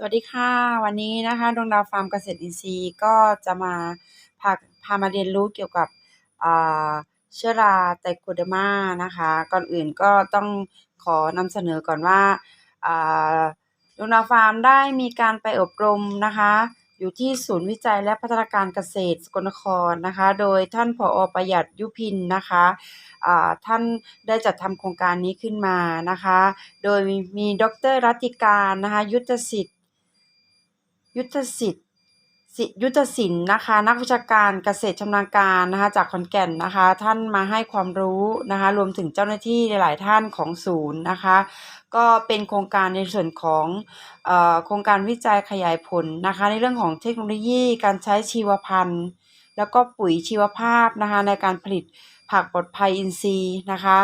สวัสดีค่ะ วันนี้นะคะดวงดาวฟาร์มเกษตรอินทรีย์ก็จะมาพาพามาเรียนรู้เกี่ยวกับเชื้อราไตโคเดมานะคะ ก่อนอื่นก็ต้องขอนำเสนอก่อนว่าดวงดาวฟาร์มได้มีการไปอบรมนะคะ อยู่ที่ศูนย์วิจัยและพัฒนาการเกษตรสกลนครนะคะ โดยท่านผอประหยัดยุพินนะคะท่านได้จัดทำโครงการนี้ขึ้นมานะคะ โดยมีดรรัติการนะคะ ยุทธสิทธิ ยุทธสิทธิ์ยุทธศิลป์นะคะ นักวิชาการเกษตรชำนาญการนะคะจากขอนแก่นนะคะ ท่านมาให้ความรู้นะคะ รวมถึงเจ้าหน้าที่หลายๆท่านของศูนย์นะคะ ก็เป็นโครงการในส่วนของโครงการวิจัยขยายผลนะคะ ในเรื่องของเทคโนโลยีการใช้ชีวพันธุ์ แล้วก็ปุ๋ยชีวภาพนะคะ ในการผลิตผักปลอดภัยอินทรีย์นะคะ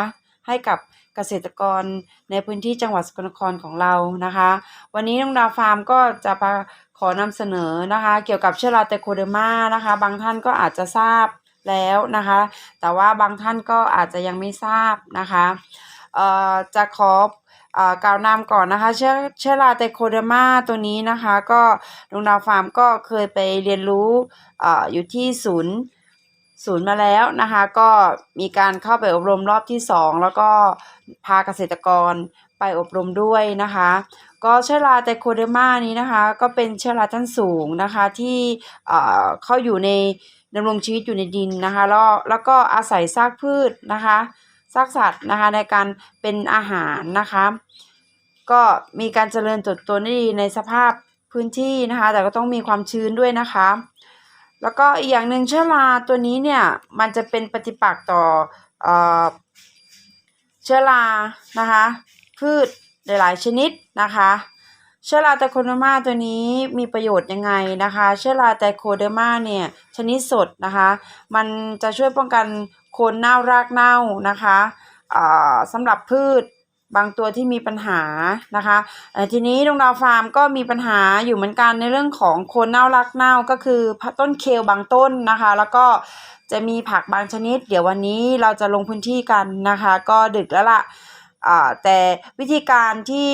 ให้กับเกษตรกรในพื้นที่จังหวัดสกลนครของเรานะคะ วันนี้น้องดาวฟาร์มก็จะมา ขอนำเสนอนะคะ เกี่ยวกับเชื้อราไตโคเดอร์มานะคะ บางท่านก็อาจจะทราบแล้วนะคะ แต่ว่าบางท่านก็อาจจะยังไม่ทราบนะคะจะขอกล่าวนำก่อนนะคะ เชื้อเชื้อราไตโคเดอร์มาตัวนี้นะคะ ก็ดวงดาวฟาร์มก็เคยไปเรียนรู้เอ่ออยู่ที่ศูนย์ศูนย์มาแล้วนะคะ ก็มีการเข้าไปอบรมรอบที่ 2 แล้วก็พาเกษตรกร ไปอบรมด้วยนะคะ ก็เชื้อราไตโคเดอร์มานี้นะคะ ก็เป็นเชื้อราชั้นสูงนะคะที่เอ่อเข้าอยู่ในดำรงชีวิตอยู่ในดินนะคะแล้วแล้วก็อาศัยซากพืชนะคะซากสัตว์นะคะในการเป็นอาหารนะคะ ก็มีการเจริญเติบโตได้ดีในสภาพพื้นที่นะคะ แต่ก็ต้องมีความชื้นด้วยนะคะ แล้วก็อีกอย่างหนึ่งเชื้อราตัวนี้เนี่ยมันจะเป็นปฏิปักษ์ต่อเอ่อเชื้อรานะคะ พืชหลายๆ ชนิดนะคะเชื้อราไตโคเดอร์มาตัวนี้มีประโยชน์ยังไงนะคะเชื้อราไตโคเดอร์มาเนี่ยชนิดสดนะคะ มันจะช่วยป้องกันโคนเน่ารากเน่านะคะอ่าสำหรับพืชบางตัวที่มีปัญหานะคะทีนี้ดวงดาวฟาร์มก็มีปัญหาอยู่เหมือนกันในเรื่องของโคนเน่ารากเน่าก็คือต้นเคลบางต้นนะคะ แล้วก็จะมีผักบางชนิด เดี๋ยววันนี้เราจะลงพื้นที่กันนะคะ ก็ดึกแล้วล่ะอ่า แต่วิธีการที่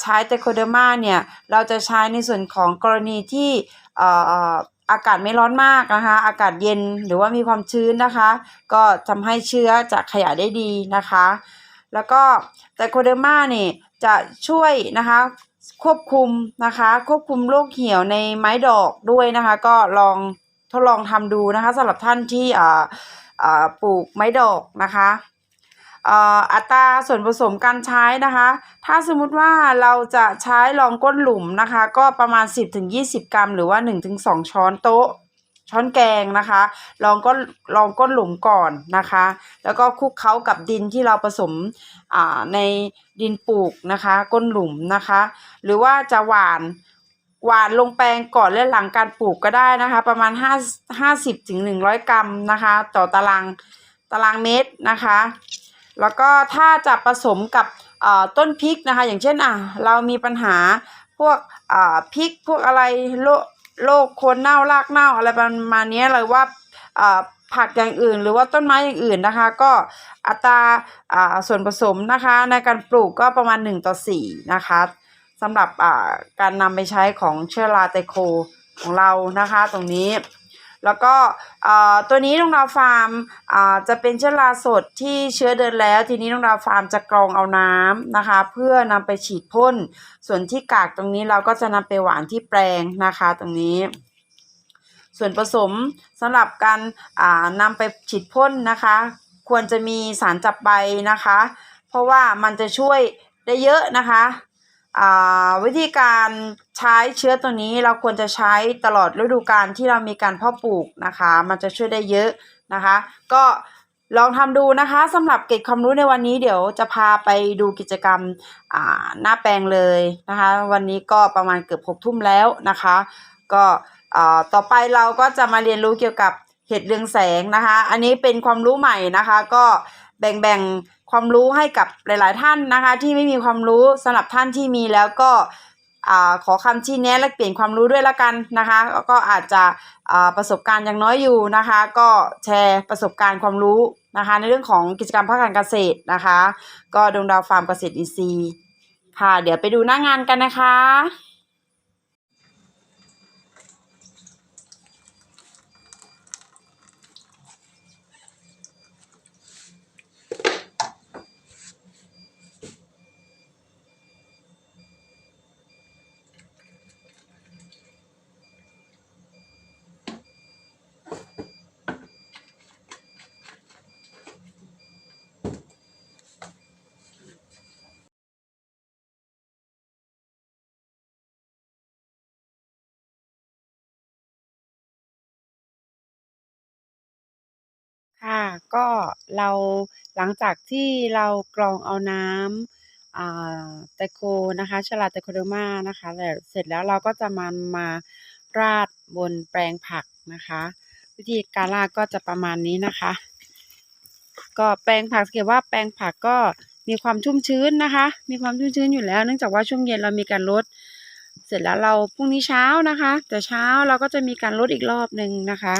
ใช้ไตรโคเดอร์มาเนี่ยเราจะใช้ในส่วนของกรณีที่อากาศไม่ร้อนมากนะคะ อากาศเย็นหรือว่ามีความชื้นนะคะ ก็ทำให้เชื้อจะขยายได้ดีนะคะ แล้วก็ไตรโคเดอร์มาเนี่ยจะช่วยนะคะควบคุมนะคะ ควบคุมโรคเหี่ยวในไม้ดอกด้วยนะคะ ก็ลองทดลองทำดูนะคะสำหรับท่านที่ปลูกไม้ดอกนะคะ อัตราส่วนผสมการใช้นะคะ ถ้าสมมุติว่าเราจะใช้รองก้นหลุมนะคะ ก็ประมาณ 10-20 กรัม หรือว่า 1-2 ช้อนโต๊ะ ช้อนแกงนะคะลองก้นลองก้นหลุมก่อนนะคะ แล้วก็คลุกเคล้ากับดินที่เราผสมในดินปลูกนะคะ ก้นหลุมนะคะ หรือว่าจะหวานหวานลงแปลงก่อนและหลังการปลูกก็ได้นะคะ ประมาณ5 50ถึง100 กรัมนะคะ ต่อตารางตารางเมตรนะคะ แล้วก็ถ้าจะผสมกับต้นพริกนะคะ อย่างเช่นอะเรามีปัญหาพวกพริกพวกอะไรโรคโรคโคนเน่ารากเน่าอะไรประมาณนี้เลยว่าผักอย่างอื่น หรือว่าต้นไม้อย่างอื่นนะคะ ก็อัตราส่วนผสมนะคะ ในการปลูกก็ประมาณ 1 ต่อ 4 นะคะสำหรับการนำไปใช้ของเชื้อราไตโคของเรานะคะตรงนี้ แล้วก็ตัวนี้น้องดาวฟาร์มจะเป็นเชื้อราสดที่เชื้อเดินแล้ว ทีนี้น้องดาวฟาร์มจะกรองเอาน้ำนะคะ เพื่อนำไปฉีดพ่น ส่วนที่กากตรงนี้เราก็จะนำไปหวานที่แปลงนะคะตรงนี้ส่วนผสมสำหรับการอ่านำไปฉีดพ่นนะคะ ควรจะมีสารจับใบนะคะ เพราะว่ามันจะช่วยได้เยอะนะคะ วิธีการใช้เชื้อตัวนี้เราควรจะใช้ตลอดฤดูกาลที่เรามีการเพาะปลูกนะคะ มันจะช่วยได้เยอะนะคะ ก็ลองทำดูนะคะสำหรับเก็บความรู้ในวันนี้เดี๋ยวจะพาไปดูกิจกรรมหน้าแปลงเลยนะคะ วันนี้ก็ประมาณเกือบหกทุ่มแล้วนะคะ ก็ต่อไปเราก็จะมาเรียนรู้เกี่ยวกับเห็ดเรืองแสงนะคะ อันนี้เป็นความรู้ใหม่นะคะ ก็แบ่งๆ ความรู้ให้กับหลาย ๆ ท่านนะคะ ที่ไม่มีความรู้สำหรับท่านที่มีแล้วก็อขอคำชี้แนะและเปลี่ยนความรู้ด้วยละกันนะคะก็อาจจะประสบการณ์ยังน้อยอยู่นะคะ ก็แชร์ประสบการณ์ความรู้นะคะ ในเรื่องของกิจกรรมภาคการเกษตรนะคะ ก็ดวงดาวฟาร์มเกษตรอินทรีย์ค่ะ เดี๋ยวไปดูหน้างานกันนะคะ ค่ะ ก็เรา หลังจากที่เรากรองเอาน้ำ อ่า ไตรโคนะคะเชื้อราไตรโคเดอร์มานะคะ แล้วเสร็จแล้วเราก็จะมา มาราดบนแปลงผักนะคะ วิธีการราดก็จะประมาณนี้นะคะ ก็แปลงผักสังเกตว่าแปลงผักก็มีความชุ่มชื้นนะคะ มีความชุ่มชื้นอยู่แล้ว เนื่องจากว่าช่วงเย็นเรามีการลด เสร็จแล้วเราพรุ่งนี้เช้านะคะ แต่เช้าเราก็จะมีการลดอีกรอบหนึ่งนะคะ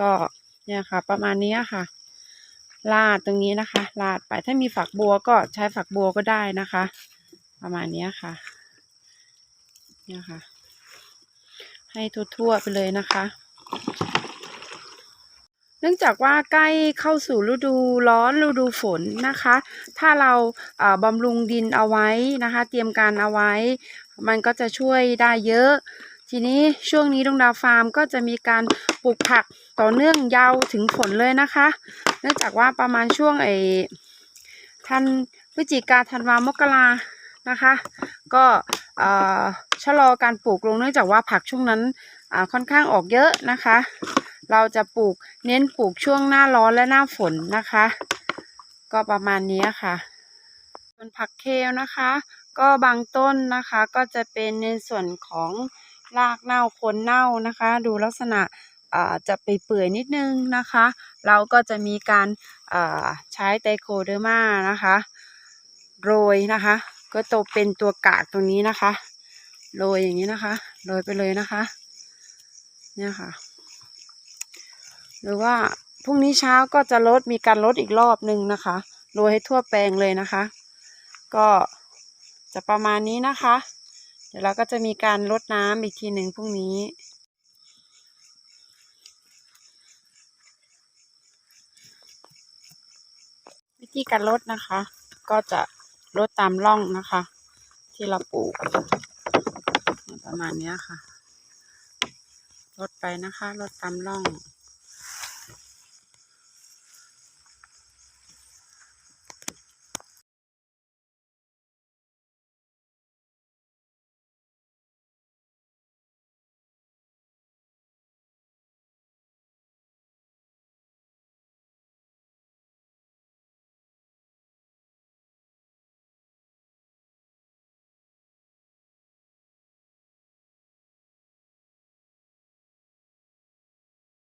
ก็ เนี่ยค่ะ ประมาณนี้ค่ะ ลาดตรงนี้นะคะ ลาดไปถ้ามีฝักบัวก็ใช้ฝักบัวก็ได้นะคะ ประมาณนี้ค่ะ เนี่ยค่ะ ให้ทั่วๆไปเลยนะคะเนื่องจากว่าใกล้เข้าสู่ฤดูร้อนฤดูฝนนะคะ ถ้าเราบำรุงดินเอาไว้นะคะ เตรียมการเอาไว้ มันก็จะช่วยได้เยอะ ทีนี้ช่วงนี้ดวงดาวฟาร์มก็จะมีการปลูกผักต่อเนื่องยาวถึงฝนเลยนะคะ เนื่องจากว่าประมาณช่วงไอ้ทันพฤศจิกาธันวามกรานะคะ ก็เอ่อชะลอการปลูกลงเนื่องจากว่าผักช่วงนั้นอ่าค่อนข้างออกเยอะนะคะ เราจะปลูกเน้นปลูกช่วงหน้าร้อนและหน้าฝนนะคะ ก็ประมาณนี้ค่ะส่วนผักเคลนะคะ ก็บางต้นนะคะก็จะเป็นในส่วนของ รากเน่าคนเน่านะคะ ดูลักษณะจะไปเปื่อยนิดนึงนะคะ เราก็จะมีการใช้ไตโคเดอร์มานะคะโรยนะคะ ก็ตัวเป็นตัวกากตรงนี้นะคะโรยอย่างนี้นะคะโรยไปเลยนะคะเนี่ยค่ะ หรือว่าพรุ่งนี้เช้าก็จะลดมีการลดอีกรอบหนึ่งนะคะโรยให้ทั่วแปลงเลยนะคะ ก็จะประมาณนี้นะคะ เดี๋ยวเราก็จะมีการลดน้ำอีกทีหนึ่งพรุ่งนี้ วิธีการลดนะคะ ก็จะลดตามร่องนะคะ ที่เราปลูก ประมาณนี้ค่ะลดไปนะคะลดตามร่อง